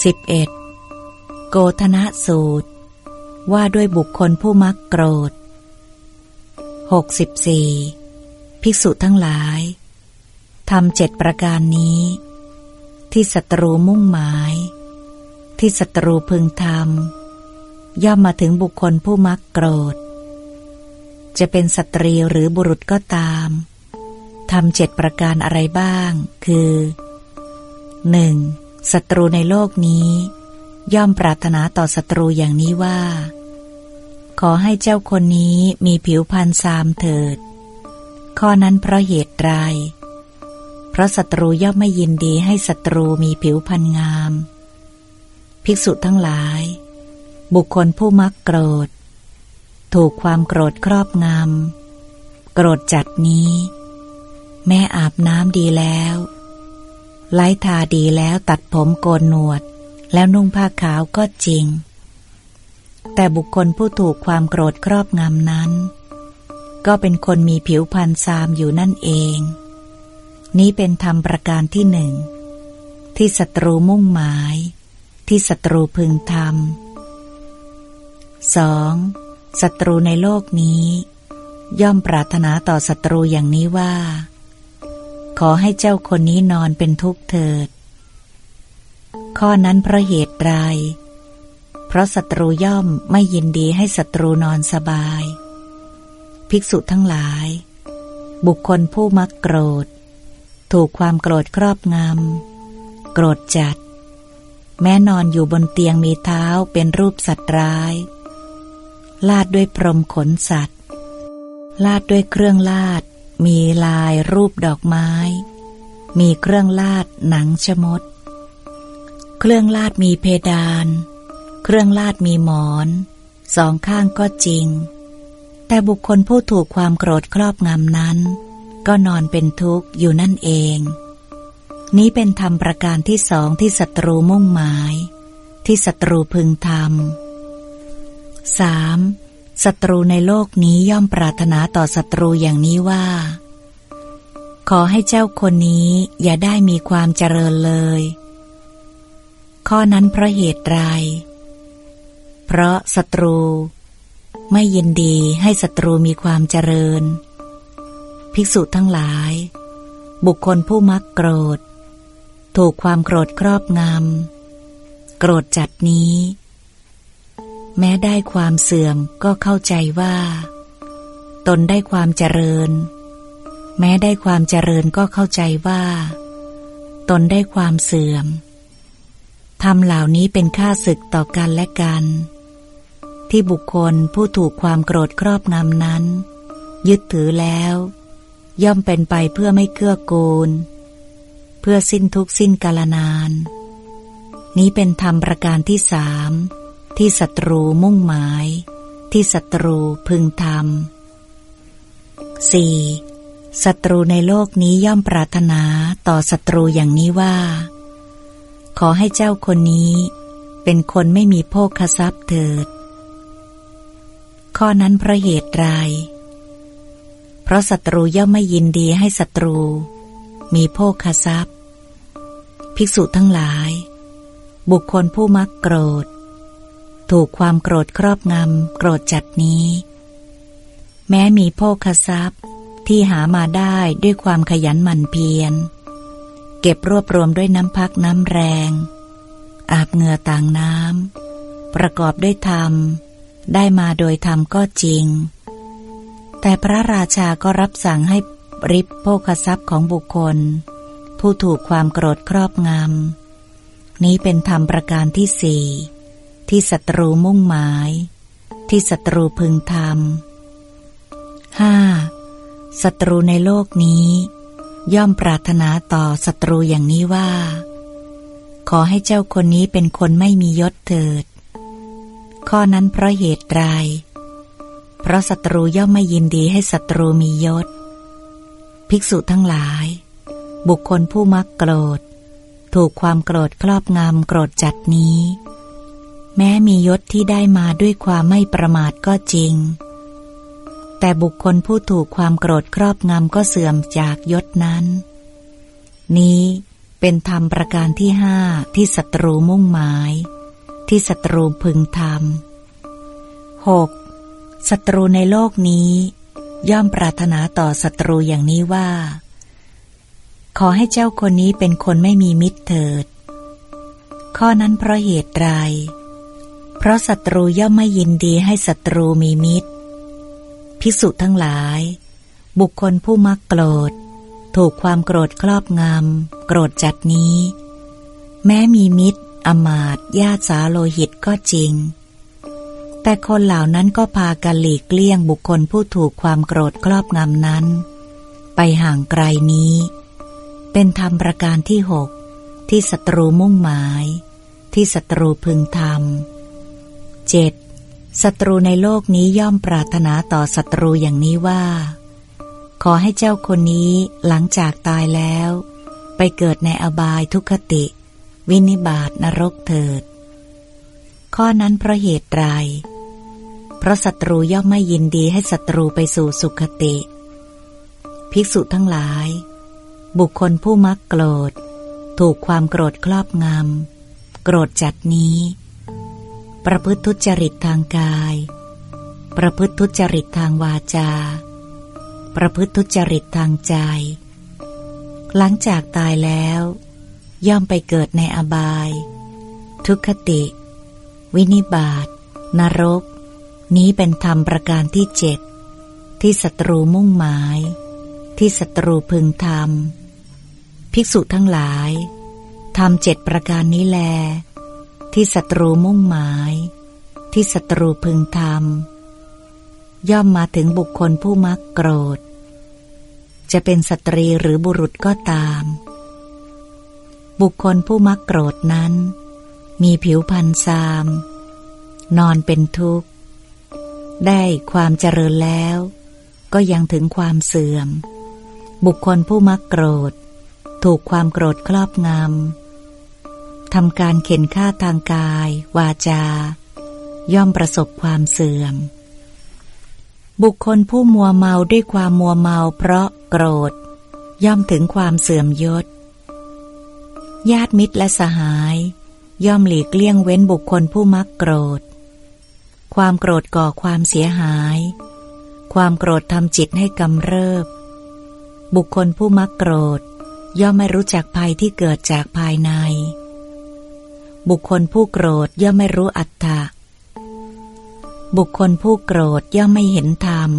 11. โกธนะสูตร ว่าด้วยบุคคลผู้มักโกรธ 64. ภิกษุทั้งหลายทำเจ็ดประการนี้ ที่ศัตรูมุ่งหมาย ที่ศัตรูพึงทำย่อมมาถึงบุคคลผู้มักโกรธ จะเป็นสตรีหรือบุรุษก็ตามทำเจ็ดประการอะไรบ้าง คือ 1. ศัตรูในโลกนี้ ย่อมปรารถนาต่อศัตรูอย่างนี้ว่า ขอให้เจ้าคนนี้มีผิวพรรณซามเถิด ข้อนั้นเพราะเหตุไรเพราะศัตรูย่อมไม่ยินดีให้ศัตรูมีผิวพรรณงาม ภิกษุทั้งหลาย บุคคลผู้มักโกรธ ถูกความโกรธครอบงำโกรธจัดนี้ แม่อาบน้ำดีแล้ว ไล้ทาดีแล้วตัดผมโกนหนวด แล้วนุ่งผ้าขาวก็จริง แต่บุคคลผู้ถูกความโกรธครอบงำนั้น ก็เป็นคนมีผิวพรรณซามอยู่นั่นเอง นี้เป็นธรรมประการที่หนึ่ง ที่ศัตรูมุ่งหมาย ที่ศัตรูพึงทำสองศัตรูในโลกนี้ ย่อมปรารถนาต่อศัตรูอย่างนี้ว่า ขอให้เจ้าคนนี้นอนเป็นทุกข์เถิด ข้อนั้นเพราะเหตุไร เพราะศัตรูย่อมไม่ยินดีให้ศัตรูนอนสบาย ภิกษุทั้งหลาย บุคคลผู้มักโกรธ ถูกความโกรธครอบงำ โกรธจัด แม้นอนอยู่บนเตียงมีเท้าเป็นรูปสัตว์ร้าย ลาดด้วยพรมขนสัตว์ ลาดด้วยเครื่องลาด มีลายรูปดอกไม้ มีเครื่องลาดหนังชมด เครื่องลาดมีเพดาน เครื่องลาดมีหมอน สองข้างก็จริง แต่บุคคลผู้ถูกความโกรธครอบงำนั้น ก็นอนเป็นทุกข์อยู่นั่นเอง นี้เป็นธรรมประการที่สองที่ศัตรูมุ่งหมาย ที่ศัตรูพึงทำสาม ศัตรูในโลกนี้ย่อมปรารถนาต่อศัตรูอย่างนี้ว่า ขอให้เจ้าคนนี้อย่าได้มีความเจริญเลย ข้อนั้นเพราะเหตุไร เพราะศัตรู ไม่ยินดีให้ศัตรูมีความเจริญ ภิกษุทั้งหลาย บุคคลผู้มักโกรธ ถูกความโกรธครอบงำโกรธจัดนี้ แม้ได้ความเสื่อมก็เข้าใจว่า ตนได้ความเจริญ แม้ได้ความเจริญก็เข้าใจว่า ตนได้ความเสื่อมทำเหล่านี้เป็นค่าศึกต่อกันและกัน ที่บุคคลผู้ถูกความโกรธครอบงำนั้น ยึดถือแล้ว ย่อมเป็นไปเพื่อไม่เกื้อกูล เพื่อสิ้นทุกสิ้นกาลนาน นี้เป็นธรรมประการที่สาม ที่ศัตรูมุ่งหมาย ที่ศัตรูพึงทำสี่ศัตรูในโลกนี้ย่อมปรารถนาต่อศัตรูอย่างนี้ว่า ขอให้เจ้าคนนี้เป็นคนไม่มีโภคทรัพย์เถิด ข้อนั้นเพราะเหตุไร เพราะศัตรูย่อมไม่ยินดีให้ศัตรู มีโภคทรัพย์ ภิกษุทั้งหลาย บุคคลผู้มักโกรธ ถูกความโกรธครอบงำ โกรธจัดนี้ แม้มีโภคทรัพย์ที่หามาได้ด้วยความขยันหมั่นเพียร เก็บรวบรวมด้วยน้ำพักน้ำแรง อาบเหงื่อต่างน้ำ ประกอบด้วยธรรม ได้มาโดยธรรมก็จริง แต่พระราชาก็รับสั่งให้ริบโภคทรัพย์ของบุคคล ผู้ถูกความโกรธครอบงำ นี้เป็นธรรมประการที่สี่ ที่ศัตรูมุ่งหมาย ที่ศัตรูพึงทำห้าศัตรูในโลกนี้ ย่อมปรารถนาต่อศัตรูอย่างนี้ว่า ขอให้เจ้าคนนี้เป็นคนไม่มียศเถิด ข้อนั้นเพราะเหตุไรเพราะศัตรูย่อมไม่ยินดีให้ศัตรูมียศ ภิกษุทั้งหลาย บุคคลผู้มักโกรธ ถูกความโกรธครอบงำโกรธจัดนี้ แม้มียศที่ได้มาด้วยความไม่ประมาทก็จริง แต่บุคคลผู้ถูกความโกรธครอบงำก็เสื่อมจากยศนั้น นี้เป็นธรรมประการที่ห้าที่ศัตรูมุ่งหมาย ที่ศัตรูพึงทำหกศัตรูในโลกนี้ ย่อมปรารถนาต่อศัตรูอย่างนี้ว่า ขอให้เจ้าคนนี้เป็นคนไม่มีมิตรเถิด ข้อนั้นเพราะเหตุไร เพราะศัตรูย่อมไม่ยินดีให้ศัตรูมีมิตร พิสุทั้งหลาย บุคคลผู้มักโกรธ ถูกความโกรธครอบงำโกรธจัดนี้ แม้มีมิตร อมาตญาติสาโลหิตก็จริง แต่คนเหล่านั้นก็พากันหลีกเลี่ยงบุคคลผู้ถูกความโกรธครอบงำนั้น ไปห่างไกลนี้ เป็นธรรมประการที่หกที่ศัตรูมุ่งหมาย ที่ศัตรูพึงทำ เจ็ดศัตรูในโลกนี้ย่อมปรารถนาต่อศัตรูอย่างนี้ว่า ขอให้เจ้าคนนี้หลังจากตายแล้ว ไปเกิดในอบายทุกขติ วินิบาตนรกเถิด ข้อนั้นเพราะเหตุไรเพราะศัตรูย่อมไม่ยินดีให้ศัตรูไปสู่สุขติ ภิกษุทั้งหลาย บุคคลผู้มักโกรธ ถูกความโกรธครอบงำโกรธจัดนี้ ประพฤติทุจริตทางกาย ประพฤติทุจริตทางวาจา ประพฤติทุจริตทางใจ หลังจากตายแล้ว ย่อมไปเกิดในอบาย ทุกขติ วินิบาตนรก นี้เป็นธรรมประการที่เจ็ดที่ศัตรูมุ่งหมาย ที่ศัตรูพึงทำภิกษุทั้งหลายทำเจ็ดประการนี้แล ที่ศัตรูมุ่งหมาย ที่ศัตรูพึงทำย่อมมาถึงบุคคลผู้มักโกรธ จะเป็นสตรีหรือบุรุษก็ตาม บุคคลผู้มักโกรธนั้น มีผิวพรรณซาม นอนเป็นทุกข์ ได้ความเจริญแล้ว ก็ยังถึงความเสื่อม บุคคลผู้มักโกรธ ถูกความโกรธครอบงำ ทำการเข็นฆ่าทางกาย วาจา ย่อมประสบความเสื่อม บุคคลผู้มัวเมาด้วยความมัวเมาเพราะโกรธ ย่อมถึงความเสื่อมยศ ญาติมิตรและสหาย ย่อมหลีกเลี่ยงเว้นบุคคลผู้มักโกรธ ความโกรธก่อความเสียหาย ความโกรธทำจิตให้กำเริบ บุคคลผู้มักโกรธ ย่อมไม่รู้จักภัยที่เกิดจากภายใน บุคคลผู้โกรธย่อมไม่รู้อัตตะบุคคลผู้โกรธย่อมไม่เห็นธรรม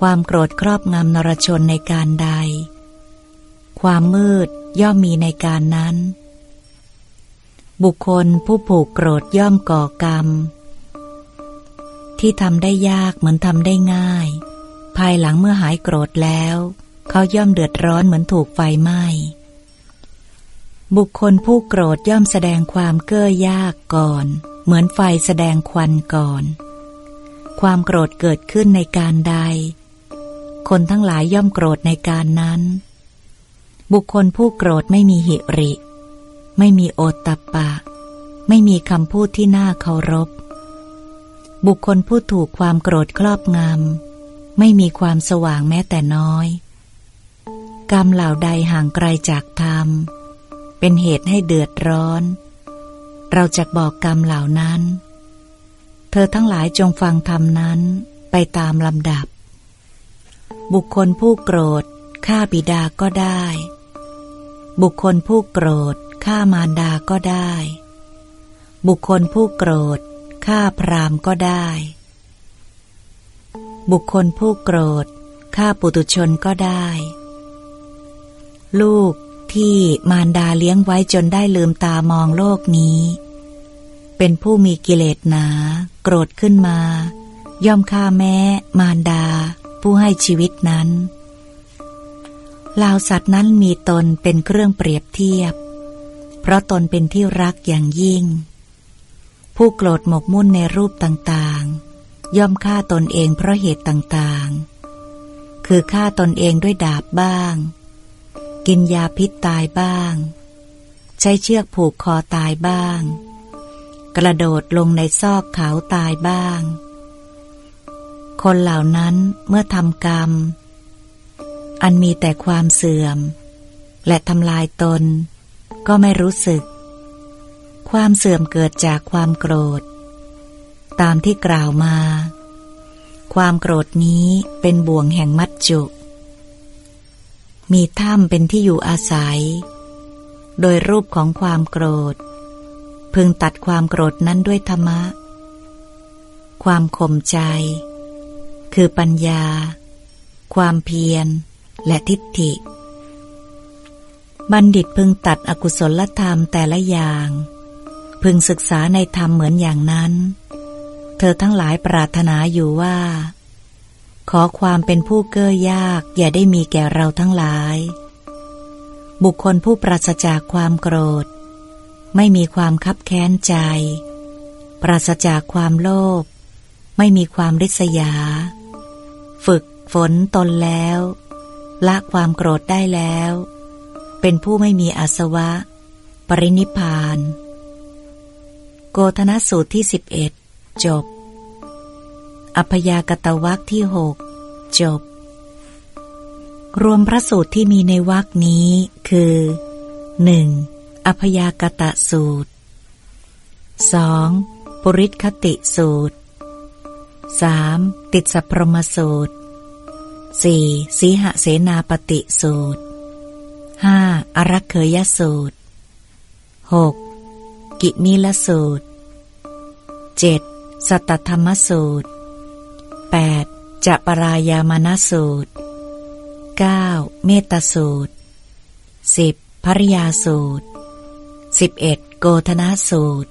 ความโกรธครอบงำนรชนในการใด ความมืดย่อมมีในการนั้น บุคคลผู้ผูกโกรธย่อมก่อกรรม ที่ทำได้ยากเหมือนทำได้ง่าย ภายหลังเมื่อหายโกรธแล้ว เขาย่อมเดือดร้อนเหมือนถูกไฟไหม้ บุคคลผู้โกรธย่อมแสดงความเก้อยากก่อน เหมือนไฟแสดงควันก่อน ความโกรธเกิดขึ้นในการใด คนทั้งหลายย่อมโกรธในการนั้น บุคคลผู้โกรธไม่มีหิริ ไม่มีโอตตปปะ ไม่มีคำพูดที่น่าเคารพ บุคคลผู้ถูกความโกรธครอบงำไม่มีความสว่างแม้แต่น้อย กรรมเหล่าใดห่างไกลจากธรรม เป็นเหตุให้เดือดร้อน เราจะบอกกรรมเหล่านั้น เธอทั้งหลายจงฟังธรรมนั้นไปตามลำดับ บุคคลผู้โกรธฆ่าบิดาก็ได้ บุคคลผู้โกรธฆ่ามารดาก็ได้ บุคคลผู้โกรธฆ่าพรามก็ได้ บุคคลผู้โกรธฆ่าปุตุชนก็ได้ ลูก ที่มารดาเลี้ยงไว้จนได้ลืมตามองโลกนี้ เป็นผู้มีกิเลสหนา โกรธขึ้นมา ย่อมฆ่าแม่มารดา ผู้ให้ชีวิตนั้นลาวสัตว์นั้นมีตนเป็นเครื่องเปรียบเทียบ เพราะตนเป็นที่รักอย่างยิ่ง ผู้โกรธหมกมุ่นในรูปต่างๆ ย่อมฆ่าตนเองเพราะเหตุต่างๆ คือฆ่าตนเองด้วยดาบบ้าง กินยาพิษตายบ้าง ใช้เชือกผูกคอตายบ้าง กระโดดลงในซอกเขาตายบ้าง คนเหล่านั้นเมื่อทำกรรม อันมีแต่ความเสื่อม และทำลายตน ก็ไม่รู้สึก ความเสื่อมเกิดจากความโกรธ ตามที่กล่าวมา ความโกรธนี้เป็นบ่วงแห่งมัจจุ มีถ้ำเป็นที่อยู่อาศัย โดยรูปของความโกรธ พึงตัดความโกรธนั้นด้วยธรรมะ ความข่มใจ คือปัญญา ความเพียร และทิฏฐิ บัณฑิตพึงตัดอกุศลธรรมแต่ละอย่าง พึงศึกษาในธรรมเหมือนอย่างนั้น เธอทั้งหลายปรารถนาอยู่ว่า ขอความเป็นผู้เก้อยาก อย่าได้มีแก่เราทั้งหลาย บุคคลผู้ปราศจากความโกรธ ไม่มีความคับแค้นใจ ปราศจากความโลภไม่มีความริษยา ฝึกฝนตนแล้ว ละความโกรธได้แล้ว เป็นผู้ไม่มีอาสวะ ปรินิพาน โกธนสูตรที่สิบเอ็ดจบ อัพยากตวักที่หกจบ รวมพระสูตรที่มีในวักนี้คือ 1. อัพยากตะสูตร 2. ปุริคติสูตร 3. ติดสัพรมสูตร 4. สีหเสนาปฏิสูตร 5. อรักเขยสูตร 6. กิมิลสูตร 7. สัตธรรมสูตร 8. จะปรายามานสูตร 9. เมตสูตร 10. ภริยาสูตร 11. โกธนาสูตร